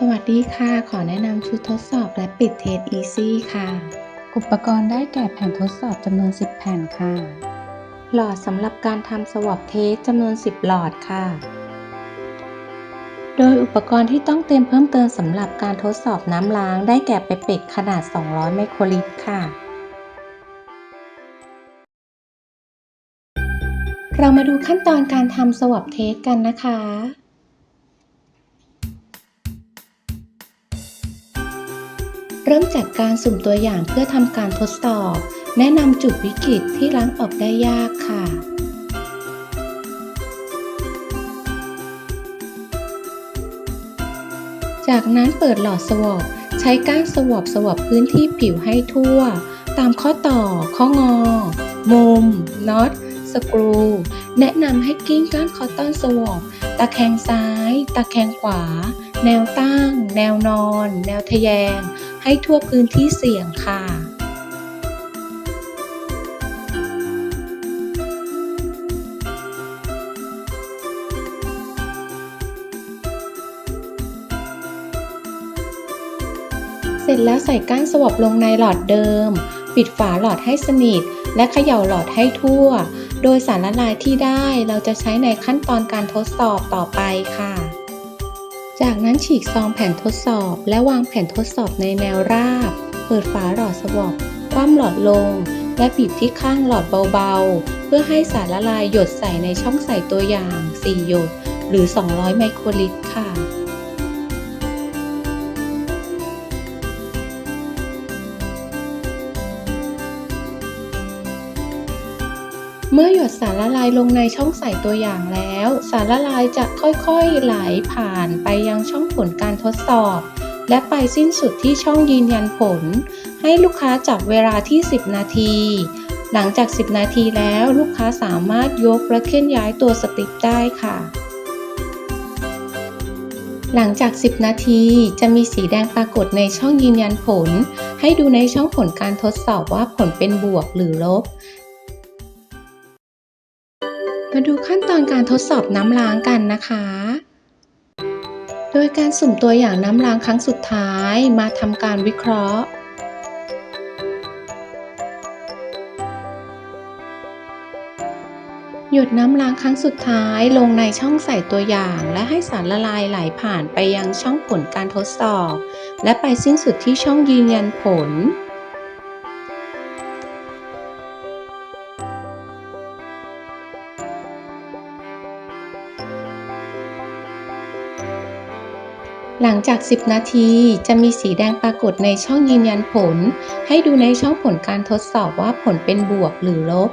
สวัสดีค่ะ ขอแนะนำชุดทดสอบและปิดเทส Easy ค่ะ อุปกรณ์ได้แก่แผ่นทดสอบจำนวน 10 แผ่นค่ะ หลอดสำหรับการทำสวอปเทสจำนวน 10 หลอดค่ะ โดยอุปกรณ์ที่ต้องเตรียมเพิ่มเติมสำหรับการทดสอบน้ำล้าง ได้แก่ไปเป็ดขนาด 200 ไมโครลิตรค่ะ เรามาดูขั้นตอนการทำสวอปเทสกันนะคะ เริ่มจากการสุ่มตัวอย่างเพื่อทำการทดสอบ แนะนำจุดวิกฤตที่ล้างออกได้ยากค่ะจากนั้นเปิดหลอดสวอปใช้ก้านสวอปสวอปพื้นที่ผิวให้ทั่ว ตามข้อต่อ ข้องอ มุม น็อต สกรู แนะนำให้กิ้งก้านคอตตอนสวอปตะแคงซ้าย ตะแคงขวา แนวตั้ง แนวนอน แนวทะแยง ให้ทั่วพื้นที่เสี่ยงค่ะ เสร็จแล้วใส่ก้านสวอปลงในหลอดเดิม ปิดฝาหลอดให้สนิท และเขย่าหลอดให้ทั่ว โดยสารละลายที่ได้เราจะใช้ในขั้นตอนการทดสอบต่อไปค่ะ จากนั้นฉีกซองแผ่นทดสอบ และวางแผ่นทดสอบในแนวราบ เปิดฝาหลอดสวอปคว่ำหลอดลง และบีบที่ข้างหลอดเบาๆ เพื่อให้สารละลายหยดใส่ในช่องใส่ตัวอย่าง 4 หยด หรือ 200 ไมโครลิตรค่ะ เมื่อหยดสารละลายลงในช่องใส่ตัวอย่างแล้ว สารละลายจะค่อยๆไหลผ่านไปยังช่องผลการทดสอบ และไปสิ้นสุดที่ช่องยืนยันผล ให้ลูกค้าจับเวลาที่ 10 นาที หลังจาก 10 นาทีแล้วลูกค้าสามารถยกและเคลื่อนย้ายตัวสติปได้ค่ะ หลังจาก 10 นาทีจะมีสีแดงปรากฏในช่องยืนยันผล ให้ดูในช่องผลการทดสอบว่าผลเป็นบวกหรือลบ มาดูขั้นตอนการทดสอบน้ำล้างกันนะคะ โดยการสุ่มตัวอย่างน้ำล้างครั้งสุดท้ายมาทำการวิเคราะห์หยดน้ำล้างครั้งสุดท้ายลงในช่องใส่ตัวอย่างและให้สารละลายไหลผ่านไปยังช่องผลการทดสอบ และไปสิ้นสุดที่ช่องยืนยันผล หลังจาก 10 นาทีจะมีสีแดงปรากฏในช่องยืนยันผล ให้ดูในช่องผลการทดสอบว่าผลเป็นบวกหรือลบ